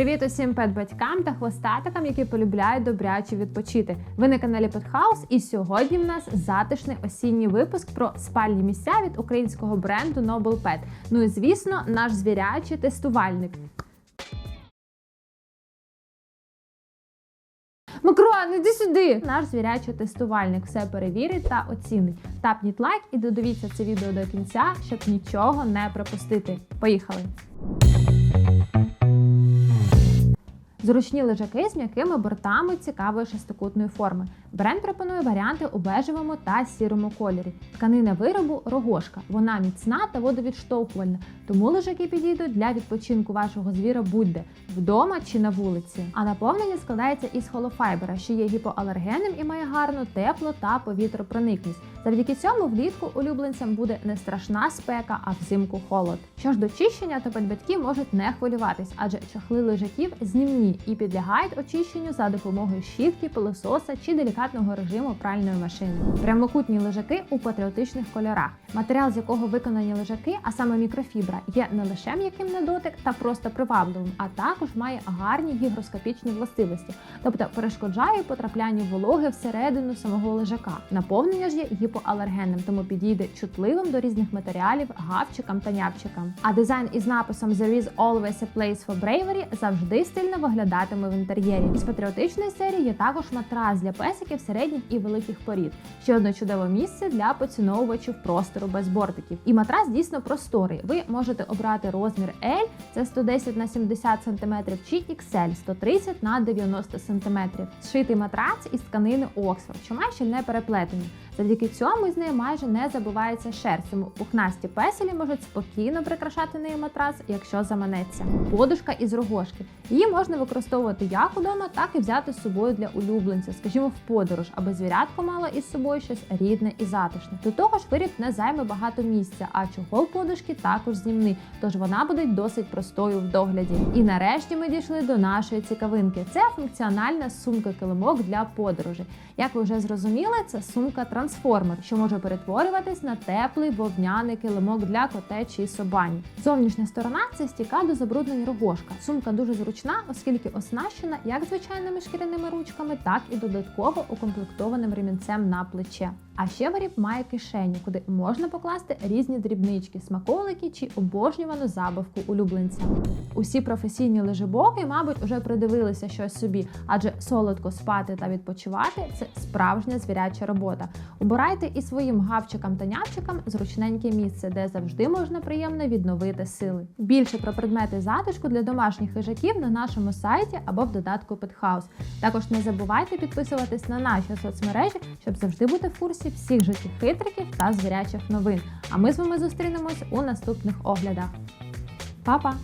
Привіт усім педбатькам та хвостатикам, які полюбляють добряче відпочити. Ви на каналі Петхаус, і сьогодні в нас затишний осінній випуск про спальні місця від українського бренду Noble Pet. Ну і звісно, наш звірячий тестувальник. Макрон, іди сюди! Наш звірячий тестувальник все перевірить та оцінить. Тапніть лайк і додивіться це відео до кінця, щоб нічого не пропустити. Поїхали! Зручні лежаки з м'якими бортами цікавої шестикутної форми. Бренд пропонує варіанти у бежевому та сірому кольорі. Тканина виробу рогошка. Вона міцна та водовідштовхувальна, тому лежаки підійдуть для відпочинку вашого звіра будь-де вдома чи на вулиці. А наповнення складається із холофайбера, що є гіпоалергенним і має гарну тепло та повітропроникність. Завдяки цьому влітку улюбленцям буде не страшна спека, а взимку холод. Що ж до чищення, то педбатьки можуть не хвилюватись, адже чахли лежаків знімні і підлягають очищенню за допомогою щітки, пилососа чи делікатного режиму пральної машини. Прямокутні лежаки у патріотичних кольорах. Матеріал, з якого виконані лежаки, а саме мікрофібра, є не лише м'яким на дотик та просто привабливим, а також має гарні гігроскопічні властивості, тобто перешкоджає потраплянню вологи всередину самого лежака. Наповнення ж є гіпоалергенним, тому підійде чутливим до різних матеріалів, гавчикам та нявчикам. А дизайн із написом There is always a place for bravery завжди стильно виглядатиме в інтер'єрі. Із патріотичної серії є також матрас для песиків середніх і великих порід. Ще одне чудове місце для поціновувачів простору без бортиків. І матрас дійсно просторий. Ви можете обрати розмір L, це 110 на 70 см, чи XL 130 на 90 см. Зшитий матрац із тканини Оксфорд, що має щільне переплетення. Завдяки цьому з нею майже не забувається шерсть, тому пухнасті песелі можуть спокійно прикрашати нею матрас, якщо заманеться. Подушка із рогошки. Її можна використовувати як удома, так і взяти з собою для улюбленця, скажімо, в подорож, аби звірятко мало із собою щось рідне і затишне. До того ж, виріб не займе багато місця, а чохол подушки також знімний, тож вона буде досить простою в догляді. І нарешті ми дійшли до нашої цікавинки. Це функціональна сумка-килимок для подорожей. Як ви вже зрозуміли, це сумка трансформер, що може перетворюватись на теплий вовняний килимок для котечі чи собані. Зовнішня сторона це стіка до забруднень рогошка. Сумка дуже зручна, оскільки оснащена як звичайними шкіряними ручками, так і додатково укомплектованим ремінцем на плече. А ще виріб має кишеню, куди можна покласти різні дрібнички, смаколики чи обожнювану забавку улюбленця. Усі професійні лежебоки, мабуть, вже придивилися щось собі, адже солодко спати та відпочивати це справжня звіряча робота. Обирайте і своїм гавчикам та нявчикам зручненьке місце, де завжди можна приємно відновити сили. Більше про предмети затишку для домашніх хижаків на нашому сайті або в додатку Pethouse. Також не забувайте підписуватись на наші соцмережі, щоб завжди бути в курсі всіх життів хитриків та звірячих новин. А ми з вами зустрінемось у наступних оглядах. Па-па!